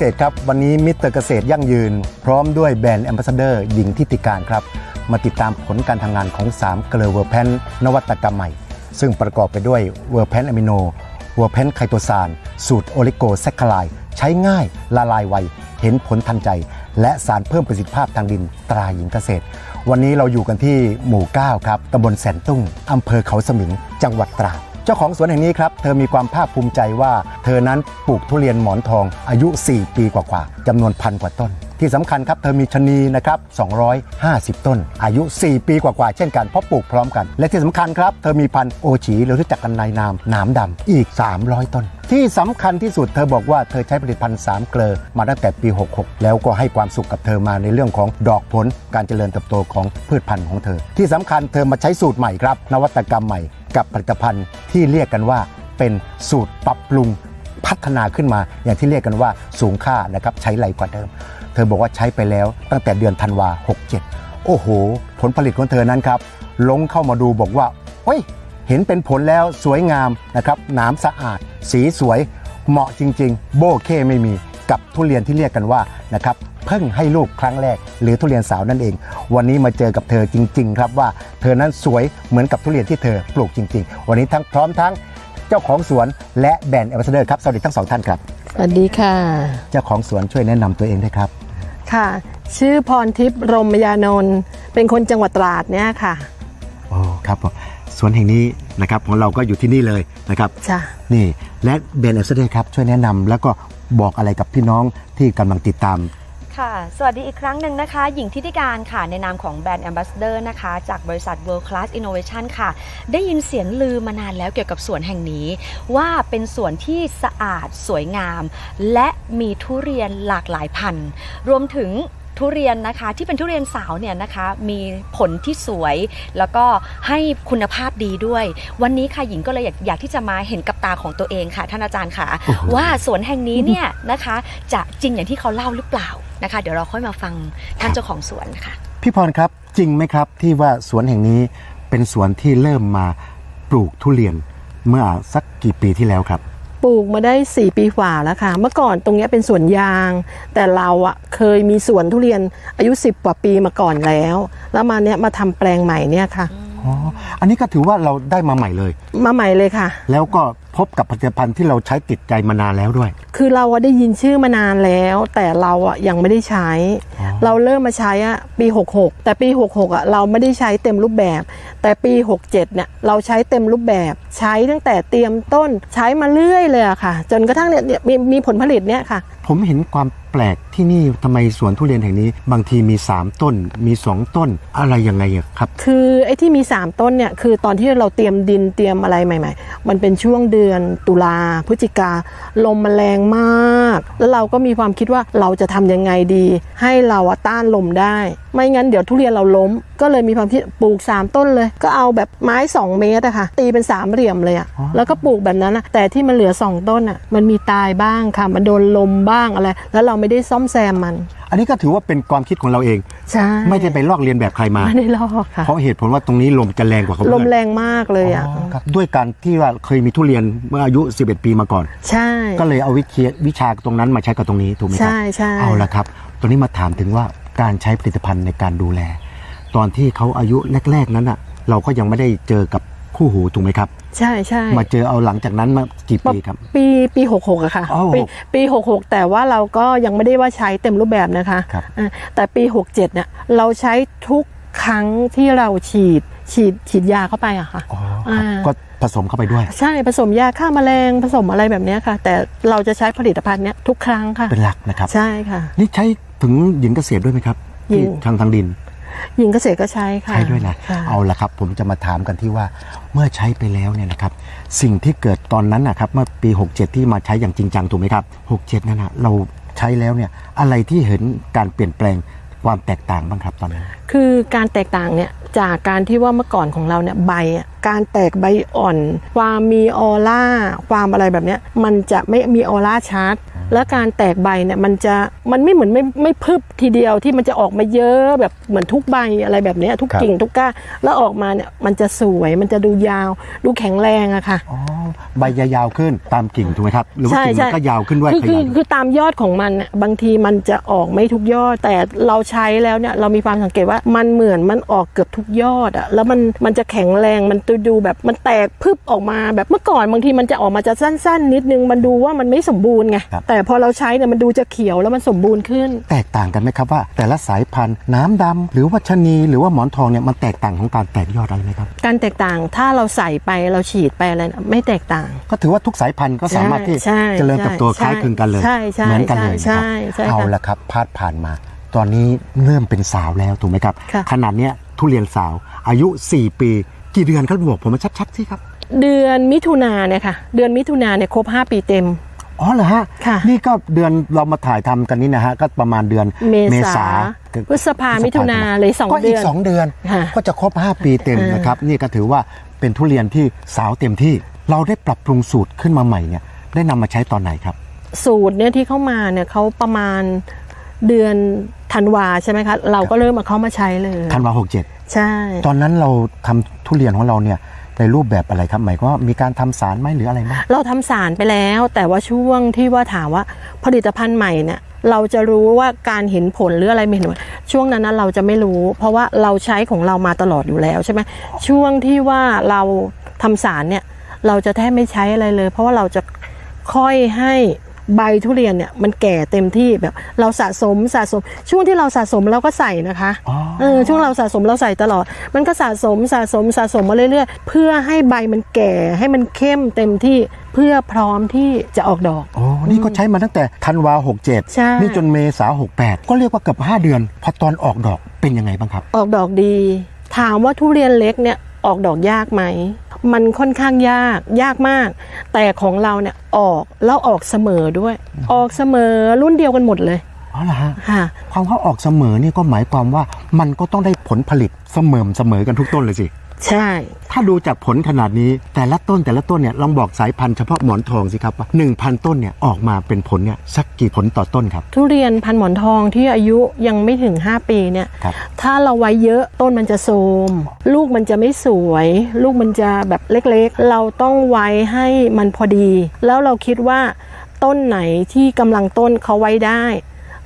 ษตรครับ วันนี้มิสเตอร์เกษตรยั่งยืน พร้อมด้วยแบรนด์แอมบาสเดอร์หญิงทิติการครับ มาติดตามผลการทำงานของ3เกลือเวอร์แพนนวัตกรรมใหม่ ซึ่งประกอบไปด้วยเวอร์แพนอะมิโนเวอร์แพนไคโตซานสูตรโอลิโกแซคคลายใช้ง่ายละลายไว เห็นผลทันใจ และสารเพิ่มประสิทธิภาพทางดินตราหญิงเกษตร วันนี้เราอยู่กันที่หมู่ 9 ครับตำบลแสนตุ้งอำเภอเขาสมิง จังหวัดตราด จ้าของสวนแห่งนี้ครับ เธอมีความภาคภูมิใจว่า เธอนั้นปลูกทุเรียนหมอนทองอายุ 4 ปีกว่าๆจำนวนพันกว่าต้น ที่สำคัญครับเธอมีชะนีนะครับ250 ต้น อายุ 4 ปีกว่าๆเช่นกันเพราะปลูกพร้อมกัน และที่สำคัญครับ เธอมีพันธุ์โอฉีหรือรู้จักกันในนามหนามดำอีก 300 ต้นที่สำคัญที่สุดเธอบอกว่าเธอใช้ผลิตภัณฑ์สามเกลอมาตั้งแต่ปี 66 แล้วก็ให้ความสุขกับเธอมาในเรื่องของดอกผลการเจริญเติบโตของพืชพันธุ์ของเธอ ที่สำคัญเธอมาใช้สูตรใหม่ครับ นวัตกรรมใหม่ กับผลิตภัณฑ์ที่เรียกกันว่าเป็นสูตรปรับปรุงพัฒนาขึ้นมาอย่างที่เรียกกันว่าสูงค่านะครับใช้ไรกว่าเดิม เธอบอกว่าใช้ไปแล้วตั้งแต่เดือนธันวา 67 โอ้โห ผลผลิตของเธอนั้นครับลงเข้ามาดูบอกว่าเฮ้ยเห็นเป็นผลแล้วสวยงามนะครับนามสะอาด สีสวยเหมาะจริง ๆ โบเคไม่มี กับทุเรียนที่เรียกกันว่านะครับเพิ่งให้ลูกครั้งแรก หรือทุเรียนสาวนั่นเอง วันนี้มาเจอกับเธอจริง ๆ ครับว่าเธอนั้นสวยเหมือนกับทุเรียนที่เธอปลูกจริง ๆ วันนี้ทั้งพร้อมทั้งเจ้าของสวนและแบรนด์แอมบาสเดอร์ครับสวัสดีทั้งสองท่านครับสวัสดีค่ะ เจ้าของสวนช่วยแนะนำตัวเองด้วยครับ ค่ะ ชื่อพรทิพย์รมยานนท์เป็นคนจังหวัดตราดเนี่ยค่ะโอ้ครับผมสวนแห่งนี้นะครับของเราก็อยู่ที่นี่เลยนะครับ จ้ะ นี่และเบนเอสเดครับช่วยแนะนำแล้วก็ บอกอะไรกับพี่น้องที่กำลังติดตามค่ะ สวัสดีอีกครั้งหนึ่งนะคะ หญิงทิติการค่ะ ในนามของแบรนด์แอมบาสเดอร์นะคะ จากบริษัท World Class Innovation ค่ะ ได้ยินเสียงลือมานานแล้วเกี่ยวกับสวนแห่งนี้ ว่าเป็นสวนที่สะอาดสวยงาม และมีทุเรียนหลากหลายพันธุ์ รวมถึง ทุเรียนนะคะที่เป็นทุเรียนสาวเนี่ยนะคะมีผลที่สวย แล้วก็ให้คุณภาพดีด้วย วันนี้ค่ะหญิงก็เลยอยากอยากที่จะมาเห็นกับตาของตัวเองค่ะท่านอาจารย์ค่ะโอ้โหว่าสวนแห่งนี้เนี่ยนะคะจะจริงอย่างที่เขาเล่าหรือเปล่านะคะ เดี๋ยวเราค่อยมาฟังท่านเจ้าของสวนค่ะพี่พรครับจริงไหมครับที่ว่าสวนแห่งนี้เป็นสวนที่เริ่มมาปลูกทุเรียนเมื่อสักกี่ปีที่แล้วครับ ปลูกมาได้ 4 ปีกว่าแล้วค่ะ เมื่อก่อนตรงเนี้ยเป็นสวนยาง แต่เราอะเคยมีสวนทุเรียนอายุ 10 กว่าปีมาก่อนแล้ว แล้วมาเนี้ยมาทำแปลงใหม่เนี่ยค่ะอ๋ออันนี้ก็ถือว่าเราได้มาใหม่เลย มาใหม่เลยค่ะ แล้วก็พบกับผลิตภัณฑ์ที่เราใช้ติดใจมานานแล้วด้วย คือเราอะได้ยินชื่อมานานแล้ว แต่เราอะยังไม่ได้ใช้อ๋อเราเริ่มมาใช้อะปี 66 แต่ปี 66อะเราไม่ได้ใช้เต็มรูปแบบ แต่ปี 67เนี่ยเราใช้เต็มรูปแบบใช้ตั้งแต่เตรียมต้นใช้มาเรื่อยเลยอะค่ะ จนกระทั่งเนี่ยเนี่ยมีมีผลผลิตเนี่ยค่ะ ผมเห็นความแปลกที่นี่ทำไมสวนทุเรียนแห่งนี้ บางทีมี 3 ต้นมี 2 ต้นอะไรยังไงอะครับ คือไอ้ที่มี 3 ต้นเนี่ยคือตอนที่เราเตรียมดินเตรียมอะไรใหม่ ๆ มันเป็นช่วงเดือนตุลาพฤศจิกาลมมันแรงมาก แล้วเราก็มีความคิดว่าเราจะทำยังไงดี ให้เราอะต้านลมได้ ไม่งั้นเดี๋ยวทุเรียนเราล้ม ก็เลยมีความคิดปลูก 3 ต้นเลย ก็เอาแบบไม้ 2 เมตรอะค่ะ ตีเป็นสามเหลี่ยมเลยอะอ๋อแล้วก็ปลูกแบบนั้นอะแต่ที่มันเหลือ 2 ต้นอะมันมีตายบ้างค่ะ มันโดนลมบ้างอะไร แล้วเราไม่ได้ซ่อมแซมมัน อันนี้ก็ถือว่าเป็นความคิดของเราเองใช่ไม่ได้ไปลอกเรียนแบบใครมาไม่ได้ลอกค่ะเพราะเหตุผลว่าตรงนี้ลมจะแรงกว่าเขาลเพื่อนมแรงมากเลยอะอ๋อครับด้วยการที่ว่าเคยมีทุเรียนเมื่ออายุ 11 ปีมาก่อน ใช่ ก็เลยเอาวิชาวิชาตรงนั้นมาใช้กับตรงนี้ถูกไหมครับใช่ใช่เอาละครับตอนนี้มาถามถึงว่าการใช้ผลิตภัณฑ์ในการดูแล ตอนที่เขาอายุแรก ๆ นั้นอะ เราก็ยังไม่ได้เจอกับคู่หูถูกไหมครับ ใช่ใช่มาเจอเอาหลังจากนั้นมากี่ปีครับ ปีปีหกหกอะค่ะอ๋อปีปีหกหกแต่ว่าเราก็ยังไม่ได้ว่าใช้เต็มรูปแบบนะคะครับอะแต่ปีหกเจ็ดเนี่ยเราใช้ทุกครั้งที่เราฉีดฉีดฉีดยาเข้าไปอะค่ะอ๋อครับอ่าก็ผสมเข้าไปด้วย ใช่ผสมยาฆ่าแมลงผสมอะไรแบบเนี้ยค่ะ แต่เราจะใช้ผลิตภัณฑ์เนี้ยทุกครั้งค่ะเป็นหลักนะครับ ใช่ค่ะ นี่ใช้ถึงหญิงเกษตรด้วยไหมครับหญิงที่ทางทางดิน หญิงเกษตรก็ใช้ค่ะ ใช้ด้วยนะค่เอาละครับ ผมจะมาถามกันที่ว่าเมื่อใช้ไปแล้วเนี่ยนะครับ สิ่งที่เกิดตอนนั้นนะครับเมื่อปี 67 ที่มาใช้อย่างจริงจังถูกไหมครับ 67 นั่นนะเราใช้แล้วเนี่ยอะไรที่เห็นการเปลี่ยนแปลงความแตกต่างบ้างครับตอนนั้น คือการแตกต่างเนี่ยจากการที่ว่าเมื่อก่อนของเราเนี่ยใบอะการแตกใบอ่อน ความมีออร่าความอะไรแบบเนี้ยมันจะไม่มีออร่าชัด แล้วการแตกใบเนี่ยมันจะมันไม่เหมือนไม่ไม่พึบทีเดียวที่มันจะออกมาเยอะแบบเหมือนทุกใบอะไรแบบเนี้ยทุกครับกิ่งทุกก้านแล้วออกมาเนี่ยมันจะสวยมันจะดูยาว ดูแข็งแรงอะค่ะอ๋อใบจะยาวขึ้นตามกิ่งถูกไหมครับหรือว่ากิ่งมันก็ยาวขึ้นด้วยคือขคือยายคือตามยอดของมันน่ะบางทีมันจะออกไม่ทุกยอด แต่เราใช้แล้วเนี่ยเรามีความสังเกตว่ามันเหมือนมันออกเกือบทุกยอดอะแล้วมันมันจะแข็งแรงมันดูแบบมันแตกพึบออกมาแบบเมื่อก่อนบางทีมันจะออกมาจะสั้น ๆ นิดนึงมันดูว่ามันไม่สมบูรณ์ไงครับแต่พอเราใช้เนี่ยมันดูจะเขียวแล้วมันสมบูรณ์ขึ้น แตกต่างกันไหมครับว่า แต่ละสายพันธุ์น้ำดำหรือว่าชะนีหรือว่าหมอนทองเนี่ยมันแตกต่างของการแตกยอดอะไรไหมครับการแตกต่างถ้าเราใส่ไปเราฉีดไปอะไรน่ะไม่แตกต่าง ก็ถือว่าทุกสายพันธุ์ก็สามารถที่ใช่เจริญเติบโตคใช่ล้ายคลึงกันเลยใช่ใช่เหมือนกันเลยใช่นะครับใช่เอาค่ะละครับพาดผ่านมา ตอนนี้เริ่มเป็นสาวแล้วถูกไหมครับค่ะขนาดเนี้ยทุเรียนสาวอายุ 4 ปี กี่เดือนครับบอกผมมาชัดๆสิครับ เดือนมิถุนาเนี่ยค่ะ เดือนมิถุนาเนี่ยครบ 5 ปีเต็ม อ๋อเหรอฮะ ค่ะ นี่ก็เดือนเรามาถ่ายทำกันนี่นะฮะ ก็ประมาณเดือนเมษาพฤษภามิถุนาเลยสองก็อีเดืกอนสองเดือนค่ะก็จะครบ 5 ปีเต็มเออนะครับ นี่ก็ถือว่าเป็นทุเรียนที่สาวเต็มที่ เราได้ปรับปรุงสูตรขึ้นมาใหม่เนี่ย ได้นำมาใช้ตอนไหนครับ สูตรเนี่ยที่เข้ามาเนี่ยเขาประมาณเดือนธันวาใช่ไหมคะ เราก็เริ่มมาเข้ามาใช้เลยธันวาหกเจ็ดใช่ ตอนนั้นเราทำทุเรียนของเราเนี่ย ในรูปแบบอะไรครับหมายว่ามีการทำสารไหมหรืออะไรไหมเราทำสารไปแล้ว แต่ว่าช่วงที่ว่าถามว่าผลิตภัณฑ์ใหม่เนี่ยเราจะรู้ว่าการเห็นผลหรืออะไรไม่เห็นผลช่วงนั้นนะเราจะไม่รู้ เพราะว่าเราใช้ของเรามาตลอดอยู่แล้วใช่ไหมช่วงที่ว่าเราทำสารเนี่ยเราจะแทบไม่ใช้อะไรเลย เพราะว่าเราจะค่อยให้ ใบทุเรียนเนี่ยมันแก่เต็มที่แบบเราสะสมสะสม ช่วงที่เราสะสมเราก็ใส่นะคะอ๋อเออช่วงเราสะสมเราใส่ตลอด มันก็สะสมสะสมสะสมมาเรื่อยๆ เพื่อให้ใบมันแก่ให้มันเข้มเต็มที่เพื่อพร้อมที่จะออกดอกโอ้นี่ก็ใช้มาตั้งแต่ธันวาหกเจ็ดใช่นี่จนเมษาหกแปดก็เรียกว่าเกือบ5เดือนพอตอนออกดอกเป็นยังไงบ้างครับ ออกดอกดี ถามว่าทุเรียนเล็กเนี่ยออกดอกยากไหม มันค่อนข้างยากยากมาก แต่ของเราเนี่ยออกแล้วออกเสมอด้วย ออกเสมอรุ่นเดียวกันหมดเลยอ๋อเหรอฮะค่ะความว่าออกเสมอนี่ก็หมายความว่ามันก็ต้องได้ผลผลิตเสมอเสมอกันทุกต้นเลยสิ ใช่ ถ้าดูจากผลขนาดนี้แต่ละต้นแต่ละต้นเนี่ยลองบอกสายพันธุ์เฉพาะหมอนทองสิครับว่า1,000 ต้นเนี่ยออกมาเป็นผลเนี่ยสักกี่ผลต่อต้นครับ ทุเรียนพันหมอนทองที่อายุยังไม่ถึง 5 ปีเนี่ยครับ ถ้าเราไว้เยอะต้นมันจะโทรมลูกมันจะไม่สวย ลูกมันจะแบบเล็กๆ เราต้องไว้ให้มันพอดี แล้วเราคิดว่าต้นไหนที่กำลังต้นเขาไว้ได้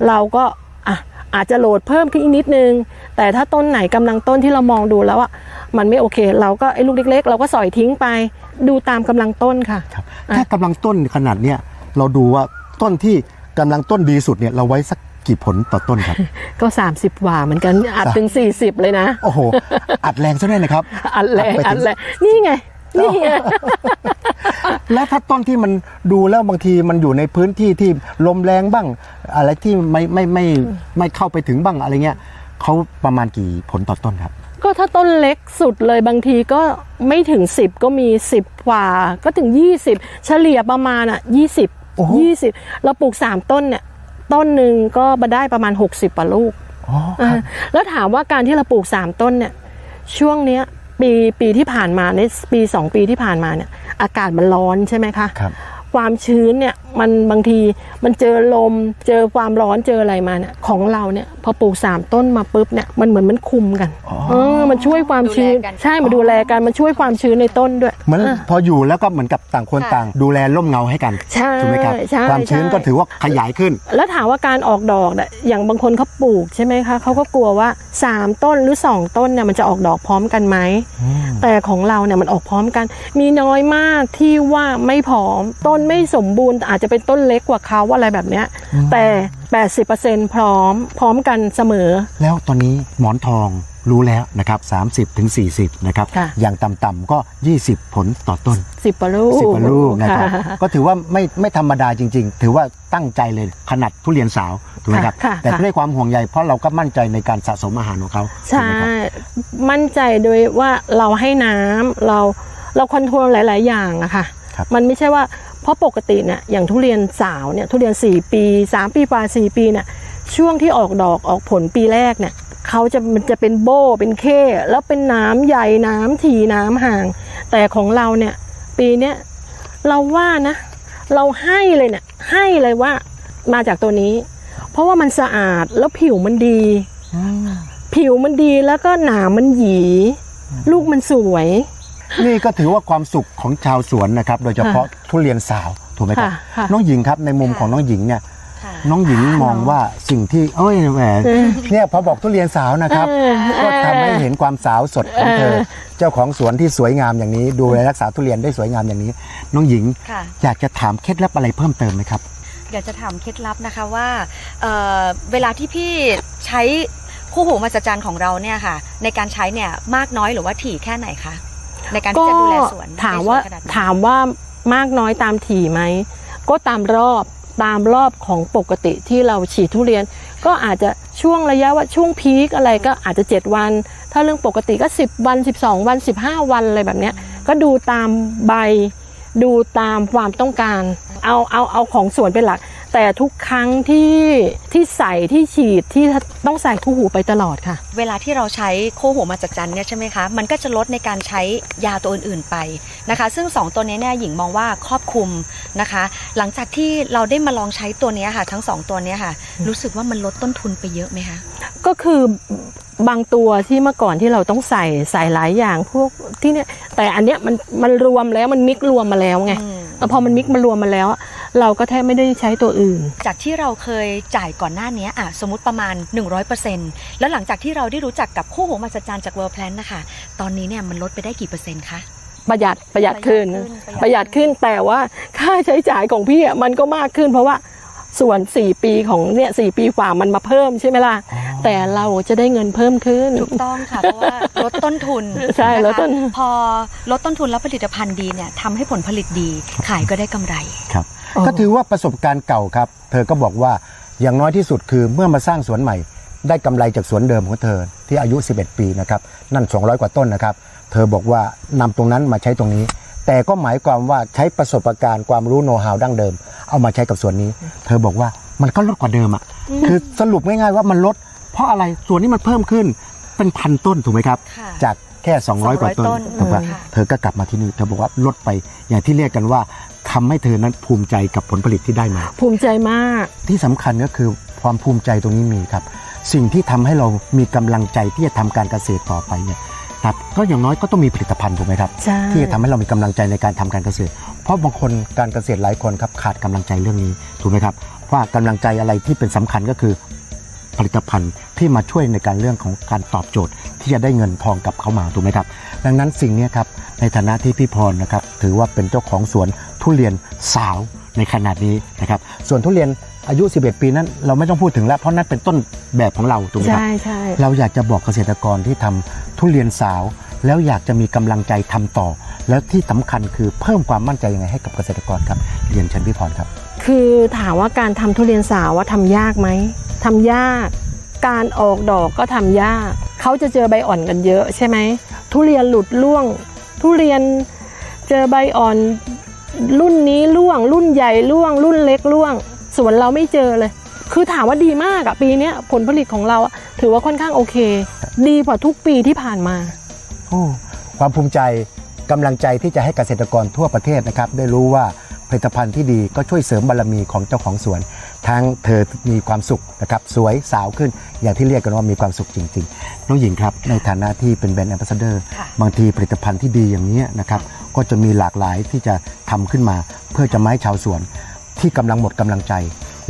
เราก็อะอาจจะโหลดเพิ่มขึ้นอีกนิดนึง แต่ถ้าต้นไหนกำลังต้นที่เรามองดูแล้วอะ มันไม่โอเค เราก็ไอ้ลูกเล็ก ๆ เราก็สอยทิ้งไป ดูตามกำลังต้นค่ะครับถ้ากำลังต้นขนาดเนี้ยเราดูว่าต้นที่กำลังต้นดีสุดเนี่ยเราไว้สักกี่ผลต่อต้นครับ ก็ 30กว่าเหมือนกันอัดถึง 40 เลยนะ โอ้โห อัดแรงซะด้วยนะครับ อัดแรงไปอัถึดแรงนี่ไงนี่ไงและถ้าต้นที่มันดูแล้วบางทีมันอยู่ในพื้นที่ที่ลมแรงบ้าง อะไรที่ไม่ไม่ไม่ไม่เข้าไปถึงบ้างอะไรเงี้ยเขาประมาณกี่ผลต่อต้นครับ ก็ถ้าต้นเล็กสุดเลยบางทีก็ไม่ถึง 10 ก็มี 10กว่า ก็ถึง 20 เฉลี่ยประมาณอะโอ้โห20 20 เราปลูก 3 ต้นเนี่ยต้นหนึ่งก็มาได้ประมาณ 60กว่าลูกอ๋อเออแล้วถามว่าการที่เราปลูก 3 ต้นเนี่ยช่วงเนี้ยปีปีที่ผ่านมาในปี 2 ปีที่ผ่านมาเนี่ยอากาศมันร้อนใช่ไหมคะครับ ความชื้นเนี่ยมันบางทีมันเจอลม เจอความร้อนเจออะไรมาเนี่ยของเราเนี่ยพอปลูกสามต้นมาปุ๊บเนี่ยมันเหมือนมันคุมกันเออมันช่วยความชื้นดูแลกันใช่มาดูแลกันมันช่วยความชื้นในต้นด้วยเหมือนพออยู่แล้วก็เหมือนกับต่างคนค่ะต่าง ดูแลร่มเงาให้กันใช่ถูกไหมครับใช่ความชื้นใช่ก็ถือว่าขยายขึ้น แล้วถามว่าการออกดอกเนี่ยอย่างบางคนเขาปลูกใช่ไหมคะเขาก็กลัวว่า 3 ต้นหรือ 2 ต้นเนี่ยมันจะออกดอกพร้อมกันไหมแต่ของเราเนี่ยมันออกพร้อมกัน มีน้อยมากที่ว่าไม่พร้อมต้นไม่สมบูรณ์อาจจะเป็นต้นเล็กกว่าเขาอะไรแบบเนี้ยแต่ 80%พร้อมพร้อมกันเสมอ แล้วตอนนี้หมอนทองรู้แล้วนะครับ30ถึง40นะครับค่ะ อย่างต่ำๆก็ 20 ผลต่อต้น10กว่าลูก10กว่าลูกนะครับค่ะก็ถือว่าไม่ไม่ธรรมดาจริง ๆ ถือว่าตั้งใจเลยขนาดทุเรียนสาวถูกไหมครับค่ะ แต่ค่ะด้วยความห่วงใยเพราะเราก็มั่นใจในการสะสมอาหารของเขาถูกใช่ไหมครับ มั่นใจโดยว่าเราให้น้ำเราเราคอนโทรลหลาย ๆ อย่างอะค่ะ ครับ มันไม่ใช่ว่า เพราะปกติเนี่ยอย่างทุเรียนสาวเนี่ยทุเรียน 4 ปี 3 ปีกว่า 4 ปีเนี่ยช่วงที่ออกดอกออกผลปีแรกเนี่ยเขาจะมันจะเป็นโบเป็นเข้แล้วเป็นน้ำใหญ่น้ำถี่น้ำห่าง แต่ของเราเนี่ยปีเนี้ยเราว่านะ เราให้เลยเนี่ยให้เลยว่ามาจากตัวนี้ เพราะว่ามันสะอาดแล้วผิวมันดี ผิวมันดีแล้วก็หนามมันหยี ลูกมันสวย นี่ก็ถือว่าความสุขของชาวสวนนะครับ โดยเฉพาะทุเรียนสาวถูกไหมครับค่ะค่ะน้องหญิงครับในมุมของน้องหญิงเนี่ย ค่ะน้องหญิงมองว่าสิ่งที่เอ้ยแหมเออเนี่ยพอบอกทุเรียนสาวนะครับเออก็ทำให้เห็นความสาวสดของเธอเออเจ้าของสวนที่สวยงามอย่างนี้ ดูแลรักษาทุเรียนได้สวยงามอย่างนี้ น้องหญิงค่ะ อยากจะถามเคล็ดลับอะไรเพิ่มเติมไหมครับ อยากจะถามเคล็ดลับนะคะว่าเอ่อเวลาที่พี่ใช้คู่หูมหัศจรรย์ของเราเนี่ยค่ะ ในการใช้เนี่ยมากน้อยหรือว่าถี่แค่ไหนคะ ในการที่จะดูแลสวนถามว่าในสนขนดนี้ถามว่ามากน้อยตามถี่ไหมก็ตามรอบตามรอบของปกติที่เราฉีดทุเรียน ก็อาจจะช่วงระยะว่าช่วงพีคอะไรก็อาจจะ 7 วัน ถ้าเรื่องปกติก็ 10 วัน 12 วัน 15 วันอะไรแบบเนี้ยก็ดูตามใบดูตามความต้องการ เอาเอาเอาของสวนเป็นหลัก แต่ทุกครั้งที่ที่ใส่ที่ฉีดที่ต้องใส่คู่หูไปตลอดค่ะ เวลาที่เราใช้คู่หูมหัศจรรย์เนี่ยใช่ไหมคะ มันก็จะลดในการใช้ยาตัวอื่นๆไปนะคะ ซึ่ง 2 ตัวนี้เนี่ยหญิงมองว่าครอบคลุมนะคะ หลังจากที่เราได้มาลองใช้ตัวเนี้ยค่ะ ทั้ง 2 ตัวเนี้ยค่ะ รู้สึกว่ามันลดต้นทุนไปเยอะไหมคะ ก็คือบางตัวที่เมื่อก่อนที่เราต้องใส่ใส่หลายอย่างพวกที่เนี่ยแต่อันเนี้ยมันมันรวมแล้วมันมิกรวมมาแล้วไงอืมแล้วพอมันมิกมารวมมาแล้ว เราก็แทบไม่ได้ใช้ตัวอื่น จากที่เราเคยจ่ายก่อนหน้านี้อะสมมติประมาณ 100%แล้วหลังจากที่เราได้รู้จักกับคู่หูมหัศจรรย์จาก World Plan นะคะตอนนี้เนี่ยมันลดไปได้กี่เปอร์เซ็นต์คะประหยัดประหยัดขึ้น ประหยัดขึ้นประหยัดขึ้นแต่ว่าค่าใช้จ่ายของพี่อะมันก็มากขึ้น เพราะว่าส่วน 4 ปีของเนี่ยสปีฝ่ามันมาเพิ่มใช่ไหมล่ะ แต่เราจะได้เงินเพิ่มขึ้น ถูกต้องค่ะ เพราะว่าลดต้นทุนใช่ะคะลดต้นพอลดต้นทุนแล้วผลิตภัณฑ์ดีเนี่ยทำให้ผลผลิตดีขายก็ได้กำไรครับอ๋อ ก็ถือว่าประสบการณ์เก่าครับ เธอก็บอกว่าอย่างน้อยที่สุดคือเมื่อมาสร้างสวนใหม่ ได้กำไรจากสวนเดิมของเธอที่อายุ 11 ปีนะครับนั่น 200 กว่าต้นนะครับ เธอบอกว่านำตรงนั้นมาใช้ตรงนี้ แต่ก็หมายความว่าใช้ประสบการณ์ความรู้โน้ตฮาวดั้งเดิม เอามาใช้กับสวนนี้ เธอบอกว่ามันก็ลดกว่าเดิมอะคือสรุปง่ายๆว่ามันลด เพราะอะไรสวนนี้มันเพิ่มขึ้นเป็นพันต้นถูกไหมครับค่ะจากแค่ 200 กว่าต้นต้นถูกปะค่ะเธอก็กลับมาที่นี่เธอบอกว่าลดไปอย่างที่เรียกกันว่า ทำให้เธอนั้นภูมิใจกับผลผลิตที่ได้มา ภูมิใจมาก ที่สำคัญก็คือความภูมิใจตรงนี้มีครับ สิ่งที่ทำให้เรามีกำลังใจที่จะทำการเกษตรต่อไปเนี่ยครับก็อย่างน้อยก็ต้องมีผลิตภัณฑ์ถูกไหมครับใช่ที่จะทำให้เรามีกำลังใจในการทำการเกษตร เพราะบางคนการเกษตรหลายคนครับขาดกำลังใจเรื่องนี้ถูกไหมครับว่ากำลังใจอะไรที่เป็นสำคัญก็คือผลิตภัณฑ์ที่มาช่วยในการเรื่องของการตอบโจทย์ ที่จะได้เงินทองกลับเข้ามาถูกไหมครับ ดังนั้นสิ่งเนี้ยครับในฐานะที่พี่พรนะครับถือว่าเป็นเจ้าของสวน ทุเรียนสาวในขนาดนี้นะครับ ส่วนทุเรียนอายุ 11 ปีนั้น เราไม่ต้องพูดถึงแล้ว เพราะนั่นเป็นต้นแบบของเราถูกไหมครับใช่ใช่เราอยากจะบอกเกษตรกรที่ทำทุเรียนสาว แล้วอยากจะมีกำลังใจทำต่อ แล้วที่สำคัญคือเพิ่มความมั่นใจยังไงให้กับเกษตรกรครับเรียนเชิญพี่พรครับ คือถามว่าการทำทุเรียนสาวว่าทำยากไหมทำยาก การออกดอกก็ทำยากเขาจะเจอใบอ่อนกันเยอะใช่ไหมทุเรียนหลุดร่วง ทุเรียนเจอใบอ่อน รุ่นนี้ร่วง รุ่นใหญ่ร่วง รุ่นเล็กร่วงส่วนเราไม่เจอเลย คือถามว่าดีมากอะปีเนี้ยผลผลิตของเราอะถือว่าค่อนข้างโอเค ดีกว่าทุกปีที่ผ่านมาโอ้ความภูมิใจกำลังใจที่จะให้เกษตรกรทั่วประเทศนะครับ ได้รู้ว่าผลิตภัณฑ์ที่ดีก็ช่วยเสริมบารมีของเจ้าของสวน ทั้งเธอมีความสุขนะครับสวยสาวขึ้นอย่างที่เรียกกันว่ามีความสุขจริง ๆ น้องหญิงครับในฐานะที่เป็นแบรนด์แอมบาสเดอร์ค่ะบางทีผลิตภัณฑ์ที่ดีอย่างนี้นะครับ ก็จะมีหลากหลายที่จะทำขึ้นมา เพื่อจะไม้ชาวสวน ที่กำลังหมดกำลังใจ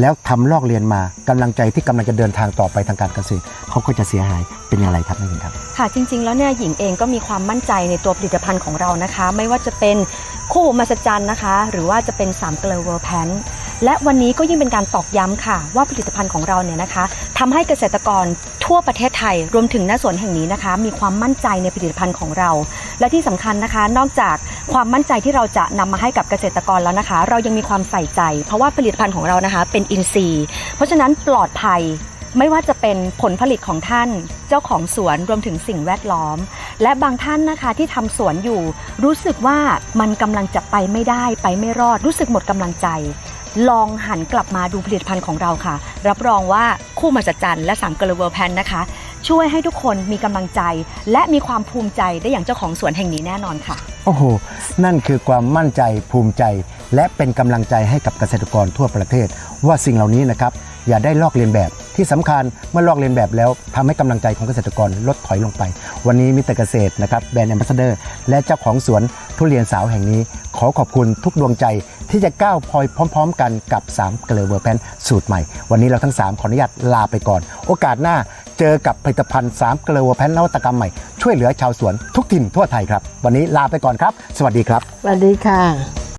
แล้วทำลอกเรียนมากำลังใจที่กำลังจะเดินทางต่อไปทางการเกษตรเขาก็จะเสียหายเป็นอย่างไรครับน้องหญิงครับค่ะจริง ๆ แล้วเนี่ยหญิงเองก็มีความมั่นใจในตัวผลิตภัณฑ์ของเรานะคะ ไม่ว่าจะเป็นคู่มหัศจรรย์นะคะ หรือว่าจะเป็น3เกลเวอร์แพน และวันนี้ก็ยิ่งเป็นการตอกย้ำค่ะ ว่าผลิตภัณฑ์ของเราเนี่ยนะคะทำให้เกษตรกรทั่วประเทศไทยรวมถึงณสวนแห่งนี้นะคะ มีความมั่นใจในผลิตภัณฑ์ของเรา และที่สำคัญนะคะ นอกจากความมั่นใจที่เราจะนำมาให้กับเกษตรกรแล้วนะคะ เรายังมีความใส่ใจ เพราะว่าผลิตภัณฑ์ของเรานะคะ เป็นอินทรีย์ เพราะฉะนั้นปลอดภัยไม่ว่าจะเป็นผลผลิตของท่าน เจ้าของสวนรวมถึงสิ่งแวดล้อม และบางท่านนะคะที่ทำสวนอยู่ รู้สึกว่ามันกำลังจะไปไม่ได้ไปไม่รอด รู้สึกหมดกำลังใจ ลองหันกลับมาดูผลิตภัณฑ์ของเราค่ะ รับรองว่าคู่มหัศจรรย์และสามเกลเวอร์แพนนะคะ ช่วยให้ทุกคนมีกำลังใจ และมีความภูมิใจได้อย่างเจ้าของสวนแห่งนี้แน่นอนค่ะ โอ้โห นั่นคือความมั่นใจภูมิใจ และเป็นกำลังใจให้กับเกษตรกรทั่วประเทศ ว่าสิ่งเหล่านี้นะครับ อย่าได้ลอกเลียนแบบที่สำคัญเมื่อลอกเลียนแบบแล้วทำให้กำลังใจของเกษตรกรลดถอยลงไป วันนี้มิตรเกษตรนะครับแบรนด์แอมบาสเดอร์ และเจ้าของสวนทุเรียนสาวแห่งนี้ ขอขอบคุณทุกดวงใจ ที่จะก้าวพลอยพร้อม ๆ กันกับ 3 เกลือเวอร์แพนสูตรใหม่ วันนี้เราทั้ง 3 ขออนุญาตลาไปก่อน โอกาสหน้าเจอกับผลิตภัณฑ์ 3 เกลือเวอร์แพนนวัตกรรมใหม่ ช่วยเหลือชาวสวนทุกถิ่นทั่วไทยครับ วันนี้ลาไปก่อนครับ สวัสดีครับ สวัสดีค่ะ